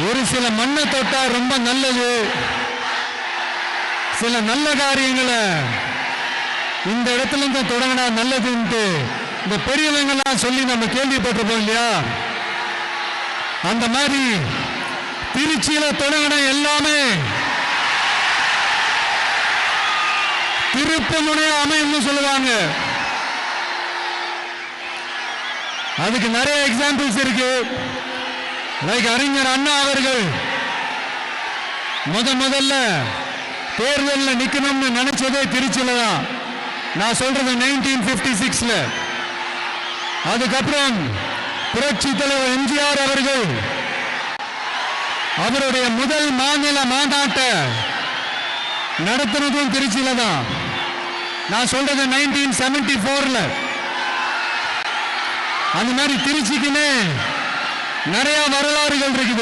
ஒரு சில மண்ணை தொட்டா ரொம்ப நல்லது. சில நல்ல காரியங்களை இந்த இடத்துல இருந்து தொடங்கினா நல்லதுன்ட்டு இந்த பெரியவங்கெல்லாம் சொல்லி நம்ம கேள்விப்பட்டிருப்போம் இல்லையா? அந்த மாதிரி திருச்சியில தொடங்கின எல்லாமே திருப்பு முனைய அமையும்னு சொல்லுவாங்க. அதுக்கு நிறைய எக்ஸாம்பிள்ஸ் இருக்கு. அறிஞர் அண்ணா அவர்கள். முத முதல்ல தேர்தலில் நிற்கணும்னு நினைச்சதே திருச்சியில தான். நான் சொல்றது நைன்டீன் பிப்டி சிக்ஸ்ல அதுக்கப்புறம் புரட்சி தலைவர் எம்ஜிஆர் அவர்கள் அவருடைய முதல் மாநில மாநாட்டை நடத்தினதும் திருச்சியில தான். நான் சொல்றது நைன்டீன் செவன்டி போர்ல அந்த மாதிரி திருச்சிக்குன்னு நிறைய வரலாறுகள் இருக்குது.